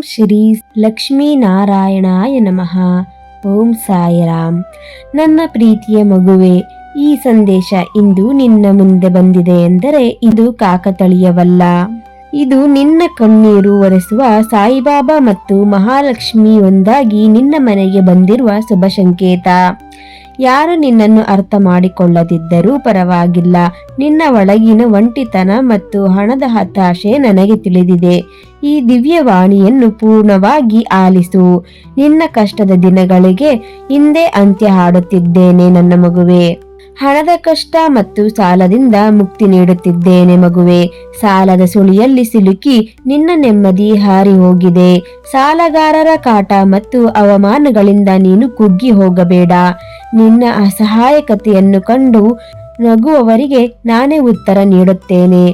ಶ್ರೀ ಲಕ್ಷ್ಮೀನಾರಾಯಣಾಯ ನಮಃ. ಓಂ ಸಾಯಿರಾಮ್. ನನ್ನ ಪ್ರೀತಿಯ ಮಗುವೆ, ಈ ಸಂದೇಶ ಇಂದು ನಿನ್ನ ಮುಂದೆ ಬಂದಿದೆ ಎಂದರೆ ಇದು ಕಾಕತಳಿಯವಲ್ಲ. ಇದು ನಿನ್ನ ಕಣ್ಣೀರು ಒರೆಸುವ ಸಾಯಿಬಾಬಾ ಮತ್ತು ಮಹಾಲಕ್ಷ್ಮಿ ಒಂದಾಗಿ ನಿನ್ನ ಮನೆಗೆ ಬಂದಿರುವ ಶುಭ ಸಂಕೇತ ಯಾರು ನಿನ್ನನ್ನು ಅರ್ಥ ಮಾಡಿಕೊಳ್ಳದಿದ್ದರೂ ಪರವಾಗಿಲ್ಲ. ನಿನ್ನ ಒಳಗಿನ ಒಂಟಿತನ ಮತ್ತು ಹಣದ ಹತಾಶೆ ನನಗೆ ತಿಳಿದಿದೆ. ಈ ದಿವ್ಯವಾಣಿಯನ್ನು ಪೂರ್ಣವಾಗಿ ಆಲಿಸು. ನಿನ್ನ ಕಷ್ಟದ ದಿನಗಳಿಗೆ ಹಿಂದೆ ಅಂತ್ಯ ಹಾಡುತ್ತಿದ್ದೇನೆ ನನ್ನ ಮಗುವೆ. ಹಣದ ಕಷ್ಟ ಮತ್ತು ಸಾಲದಿಂದ ಮುಕ್ತಿ ನೀಡುತ್ತಿದ್ದೇನೆ ಮಗುವೆ. ಸಾಲದ ಸುಳಿಯಲ್ಲಿ ಸಿಲುಕಿ ನಿನ್ನ ನೆಮ್ಮದಿ ಹಾರಿ ಹೋಗಿದೆ. ಸಾಲಗಾರರ ಕಾಟ ಮತ್ತು ಅವಮಾನಗಳಿಂದ ನೀನು ಕುಗ್ಗಿ ಹೋಗಬೇಡ. ನಿನ್ನ ಅಸಹಾಯಕತೆಯನ್ನು ಕಂಡು ನಗುವವರಿಗೆ ನಾನೇ ಉತ್ತರ ನೀಡುತ್ತೇನೆ.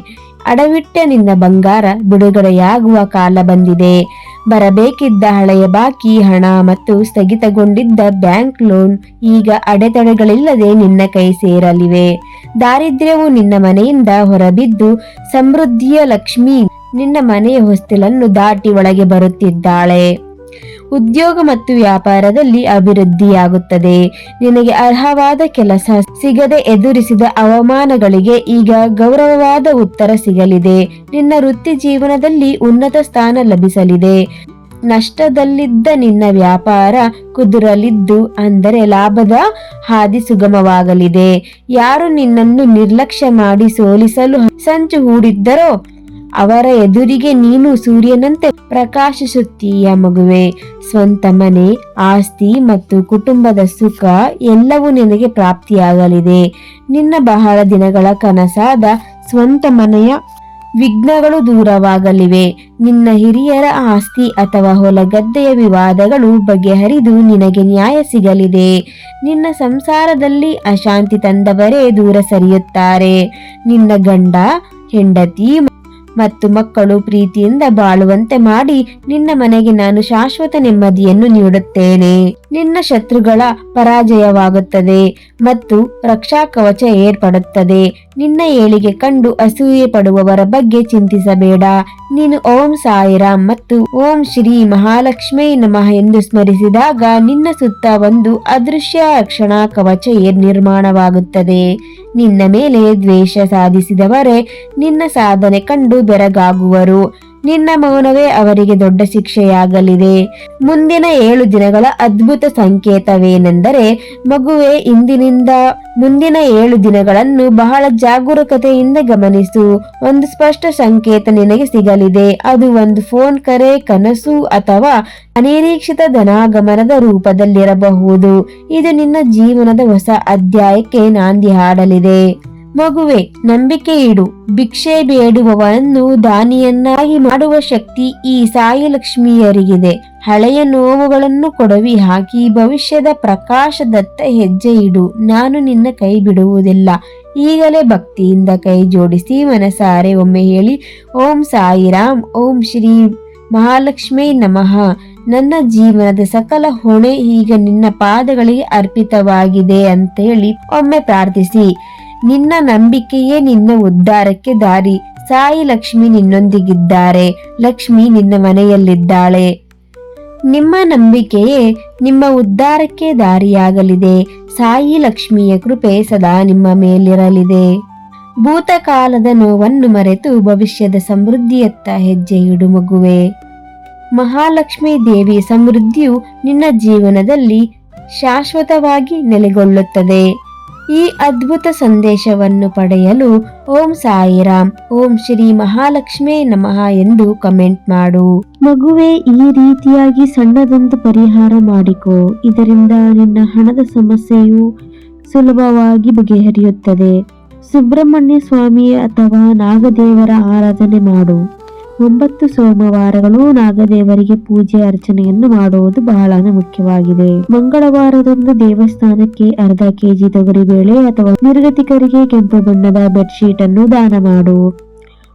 ಅಡವಿಟ್ಟ ನಿನ್ನ ಬಂಗಾರ ಬಿಡುಗಡೆಯಾಗುವ ಕಾಲ ಬಂದಿದೆ. ಬರಬೇಕಿದ್ದ ಹಳೆಯ ಬಾಕಿ ಹಣ ಮತ್ತು ಸ್ಥಗಿತಗೊಂಡಿದ್ದ ಬ್ಯಾಂಕ್ ಲೋನ್ ಈಗ ಅಡೆತಡೆಗಳಿಲ್ಲದೆ ನಿನ್ನ ಕೈ ಸೇರಲಿವೆ. ದಾರಿದ್ರ್ಯವು ನಿನ್ನ ಮನೆಯಿಂದ ಹೊರಬಿದ್ದು ಸಮೃದ್ಧಿಯ ಲಕ್ಷ್ಮಿ ನಿನ್ನ ಮನೆಯ ಹೊಸ್ತಿಲನ್ನು ದಾಟಿ ಒಳಗೆ ಬರುತ್ತಿದ್ದಾಳೆ. ಉದ್ಯೋಗ ಮತ್ತು ವ್ಯಾಪಾರದಲ್ಲಿ ಅಭಿವೃದ್ಧಿಯಾಗುತ್ತದೆ. ನಿನಗೆ ಅರ್ಹವಾದ ಕೆಲಸ ಸಿಗದೆ ಎದುರಿಸಿದ ಅವಮಾನಗಳಿಗೆ ಈಗ ಗೌರವವಾದ ಉತ್ತರ ಸಿಗಲಿದೆ. ನಿನ್ನ ವೃತ್ತಿ ಜೀವನದಲ್ಲಿ ಉನ್ನತ ಸ್ಥಾನ ಲಭಿಸಲಿದೆ. ನಷ್ಟದಲ್ಲಿದ್ದ ನಿನ್ನ ವ್ಯಾಪಾರ ಕುದುರಲಿದ್ದು ಅಂದರೆ ಲಾಭದ ಹಾದಿ ಸುಗಮವಾಗಲಿದೆ. ಯಾರು ನಿನ್ನನ್ನು ನಿರ್ಲಕ್ಷ್ಯ ಮಾಡಿ ಸೋಲಿಸಲು ಸಂಚು ಹೂಡಿದ್ದರೋ ಅವರ ಎದುರಿಗೆ ನೀನು ಸೂರ್ಯನಂತೆ ಪ್ರಕಾಶಿಸುತ್ತೀಯ ಮಗುವೆ. ಸ್ವಂತ ಮನೆ, ಆಸ್ತಿ ಮತ್ತು ಕುಟುಂಬದ ಸುಖ ಎಲ್ಲವೂ ನಿನಗೆ ಪ್ರಾಪ್ತಿಯಾಗಲಿದೆ. ನಿನ್ನ ಬಹಳ ದಿನಗಳ ಕನಸಾದ ಸ್ವಂತ ಮನೆಯ ವಿಘ್ನಗಳು ದೂರವಾಗಲಿವೆ. ನಿನ್ನ ಹಿರಿಯರ ಆಸ್ತಿ ಅಥವಾ ಹೊಲಗದ್ದೆಯ ವಿವಾದಗಳು ಬಗೆಹರಿದು ನಿನಗೆ ನ್ಯಾಯ ಸಿಗಲಿದೆ. ನಿನ್ನ ಸಂಸಾರದಲ್ಲಿ ಅಶಾಂತಿ ತಂದವರೇ ದೂರ ಸರಿಯುತ್ತಾರೆ. ನಿನ್ನ ಗಂಡ, ಹೆಂಡತಿ ಮತ್ತು ಮಕ್ಕಳು ಪ್ರೀತಿಯಿಂದ ಬಾಳುವಂತೆ ಮಾಡಿ ನಿನ್ನ ಮನೆಗೆ ನಾನು ಶಾಶ್ವತ ನೆಮ್ಮದಿಯನ್ನು ನೀಡುತ್ತೇನೆ. ನಿನ್ನ ಶತ್ರುಗಳ ಪರಾಜಯವಾಗುತ್ತದೆ ಮತ್ತು ರಕ್ಷಾ ಕವಚ ಏರ್ಪಡುತ್ತದೆ. ನಿನ್ನ ಏಳಿಗೆ ಕಂಡು ಅಸೂಯೆ ಪಡುವವರ ಬಗ್ಗೆ ಚಿಂತಿಸಬೇಡ. ನೀನು ಓಂ ಸಾಯಿರಾಮ್ ಮತ್ತು ಓಂ ಶ್ರೀ ಮಹಾಲಕ್ಷ್ಮೀ ನಮಃ ಎಂದು ಸ್ಮರಿಸಿದಾಗ ನಿನ್ನ ಸುತ್ತ ಒಂದು ಅದೃಶ್ಯ ರಕ್ಷಣಾ ಕವಚ ನಿರ್ಮಾಣವಾಗುತ್ತದೆ. ನಿನ್ನ ಮೇಲೆ ದ್ವೇಷ ಸಾಧಿಸಿದವರೇ ನಿನ್ನ ಸಾಧನೆ ಕಂಡು ಬೆರಗಾಗುವರು. ನಿನ್ನ ಮೌನವೇ ಅವರಿಗೆ ದೊಡ್ಡ ಶಿಕ್ಷೆಯಾಗಲಿದೆ. ಮುಂದಿನ ಏಳು ದಿನಗಳ ಅದ್ಭುತ ಸಂಕೇತವೇನೆಂದರೆ ಮಗುವೆ ಇಂದಿನಿಂದ ಮುಂದಿನ ಏಳು ದಿನಗಳನ್ನು ಬಹಳ ಜಾಗರೂಕತೆಯಿಂದ ಗಮನಿಸು. ಒಂದು ಸ್ಪಷ್ಟ ಸಂಕೇತ ನಿನಗೆ ಸಿಗಲಿದೆ. ಅದು ಒಂದು ಫೋನ್ ಕರೆ, ಕನಸು ಅಥವಾ ಅನಿರೀಕ್ಷಿತ ಧನಾಗಮನದ ರೂಪದಲ್ಲಿರಬಹುದು. ಇದು ನಿನ್ನ ಜೀವನದ ಹೊಸ ಅಧ್ಯಾಯಕ್ಕೆ ನಾಂದಿ ಹಾಡಲಿದೆ. ಮಗುವೆ, ನಂಬಿಕೆ ಇಡು, ಭಿಕ್ಷೆ ಬೇಡುವವನನ್ನು ದಾನಿಯನ್ನಾಗಿ ಮಾಡುವ ಶಕ್ತಿ ಈ ಸಾಯಿ ಲಕ್ಷ್ಮಿಯರಿಗಿದೆ ಹಳೆಯ ನೋವುಗಳನ್ನು ಕೊಡವಿ ಹಾಕಿ ಭವಿಷ್ಯದ ಪ್ರಕಾಶದತ್ತ ಹೆಜ್ಜೆ ಇಡು, ನಾನು ನಿನ್ನ ಕೈ ಬಿಡುವುದಿಲ್ಲ. ಈಗಲೇ ಭಕ್ತಿಯಿಂದ ಕೈ ಜೋಡಿಸಿ ಮನಸಾರೆ ಒಮ್ಮೆ ಹೇಳಿ, ಓಂ ಸಾಯಿರಾಮ್, ಓಂ ಶ್ರೀ ಮಹಾಲಕ್ಷ್ಮೀ ನಮಃ. ನನ್ನ ಜೀವನದ ಸಕಲ ಹೊಣೆ ಈಗ ನಿನ್ನ ಪಾದಗಳಿಗೆ ಅರ್ಪಿತವಾಗಿದೆ ಅಂತೇಳಿ ಒಮ್ಮೆ ಪ್ರಾರ್ಥಿಸಿ. ನಿನ್ನ ನಂಬಿಕೆಯೇ ನಿನ್ನ ಉದ್ಧಾರಕ್ಕೆ ದಾರಿ. ಸಾಯಿ ಲಕ್ಷ್ಮಿ ನಿನ್ನೊಂದಿಗಿದ್ದಾರೆ. ಲಕ್ಷ್ಮಿ ನಿನ್ನ ಮನೆಯಲ್ಲಿದ್ದಾಳೆ. ನಿಮ್ಮ ನಂಬಿಕೆಯೇ ನಿಮ್ಮ ಉದ್ಧಾರಕ್ಕೆ ದಾರಿಯಾಗಲಿದೆ. ಸಾಯಿ ಲಕ್ಷ್ಮಿಯ ಕೃಪೆ ಸದಾ ನಿಮ್ಮ ಮೇಲಿರಲಿದೆ. ಭೂತಕಾಲದ ನೋವನ್ನು ಮರೆತು ಭವಿಷ್ಯದ ಸಮೃದ್ಧಿಯತ್ತ ಹೆಜ್ಜೆ ಇಡು ಮಗುವೆ. ಮಹಾಲಕ್ಷ್ಮಿ ದೇವಿ ಸಮೃದ್ಧಿಯು ನಿನ್ನ ಜೀವನದಲ್ಲಿ ಶಾಶ್ವತವಾಗಿ ನೆಲೆಗೊಳ್ಳುತ್ತದೆ. ಈ ಅದ್ಭುತ ಸಂದೇಶವನ್ನು ಪಡೆಯಲು ಓಂ ಸಾಯಿರಾಮ್, ಓಂ ಶ್ರೀ ಮಹಾಲಕ್ಷ್ಮೇ ನಮಃ ಎಂದು ಕಮೆಂಟ್ ಮಾಡು. ಮಗುವೆ, ಈ ರೀತಿಯಾಗಿ ಸಣ್ಣದೊಂದು ಪರಿಹಾರ ಮಾಡಿಕೊ. ಇದರಿಂದ ನಿನ್ನ ಹಣದ ಸಮಸ್ಯೆಯು ಸುಲಭವಾಗಿ ಬಗೆಹರಿಯುತ್ತದೆ. ಸುಬ್ರಹ್ಮಣ್ಯ ಸ್ವಾಮಿ ಅಥವಾ ನಾಗದೇವರ ಆರಾಧನೆ ಮಾಡು. ಒಂಬತ್ತು ಸೋಮವಾರಗಳು ನಾಗದೇವರಿಗೆ ಪೂಜೆ ಅರ್ಚನೆಯನ್ನು ಮಾಡುವುದು ಬಹಳ ಮುಖ್ಯವಾಗಿದೆ. ಮಂಗಳವಾರದಂದು ದೇವಸ್ಥಾನಕ್ಕೆ ಅರ್ಧ ಕೆಜಿ ತೊಗರಿಬೇಳೆ ಅಥವಾ ನಿರ್ಗತಿಕರಿಗೆ ಕೆಂಪು ಬಣ್ಣದ ಬೆಡ್ಶೀಟ್ ಅನ್ನು ದಾನ ಮಾಡು.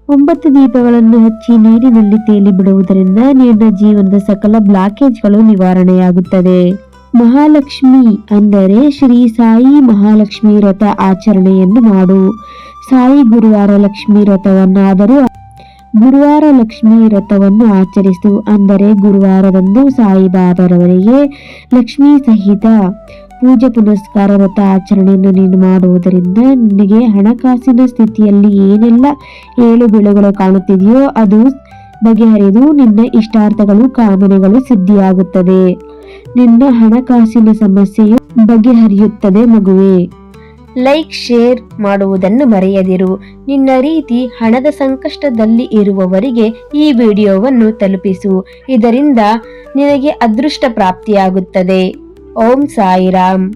ಒಂಬತ್ತು ದೀಪಗಳನ್ನು ಹಚ್ಚಿ ನೀರಿನಲ್ಲಿ ತೇಲಿ ಬಿಡುವುದರಿಂದ ನಿನ್ನ ಜೀವನದ ಸಕಲ ಬ್ಲಾಕೇಜ್ಗಳು ನಿವಾರಣೆಯಾಗುತ್ತದೆ. ಮಹಾಲಕ್ಷ್ಮಿ ಅಂದರೆ ಶ್ರೀ ಸಾಯಿ ಮಹಾಲಕ್ಷ್ಮಿ ವ್ರತ ಆಚರಣೆಯನ್ನು ಮಾಡು. ಸಾಯಿ ಗುರುವಾರ ಲಕ್ಷ್ಮಿ ವ್ರತವನ್ನಾದರೂ ಗುರುವಾರ ಲಕ್ಷ್ಮೀ ವ್ರತವನ್ನು ಆಚರಿಸಿತು ಅಂದರೆ ಗುರುವಾರದಂದು ಸಾಯಿಬಾಬರವರಿಗೆ ಲಕ್ಷ್ಮೀ ಸಹಿತ ಪೂಜೆ ಪುನಸ್ಕಾರ ವ್ರತ ಆಚರಣೆಯನ್ನು ನೀನು ಮಾಡುವುದರಿಂದ ನಿನಗೆ ಹಣಕಾಸಿನ ಸ್ಥಿತಿಯಲ್ಲಿ ಏನೆಲ್ಲ ಏಳು ಬೀಳುಗಳು ಕಾಣುತ್ತಿದೆಯೋ ಅದು ಬಗೆಹರಿದು ನಿನ್ನ ಇಷ್ಟಾರ್ಥಗಳು, ಕಾಮನೆಗಳು ಸಿದ್ಧಿಯಾಗುತ್ತದೆ ನಿನ್ನ ಹಣಕಾಸಿನ ಸಮಸ್ಯೆಯು ಬಗೆಹರಿಯುತ್ತದೆ ಮಗುವೆ. ಲೈಕ್, ಶೇರ್ ಮಾಡುವುದನ್ನು ಮರೆಯದಿರು. ನಿನ್ನ ರೀತಿ ಹಣದ ಸಂಕಷ್ಟದಲ್ಲಿ ಇರುವವರಿಗೆ ಈ ವಿಡಿಯೋವನ್ನು ತಲುಪಿಸು. ಇದರಿಂದ ನಿನಗೆ ಅದೃಷ್ಟ ಪ್ರಾಪ್ತಿಯಾಗುತ್ತದೆ. ಓಂ ಸಾಯಿರಾಮ್.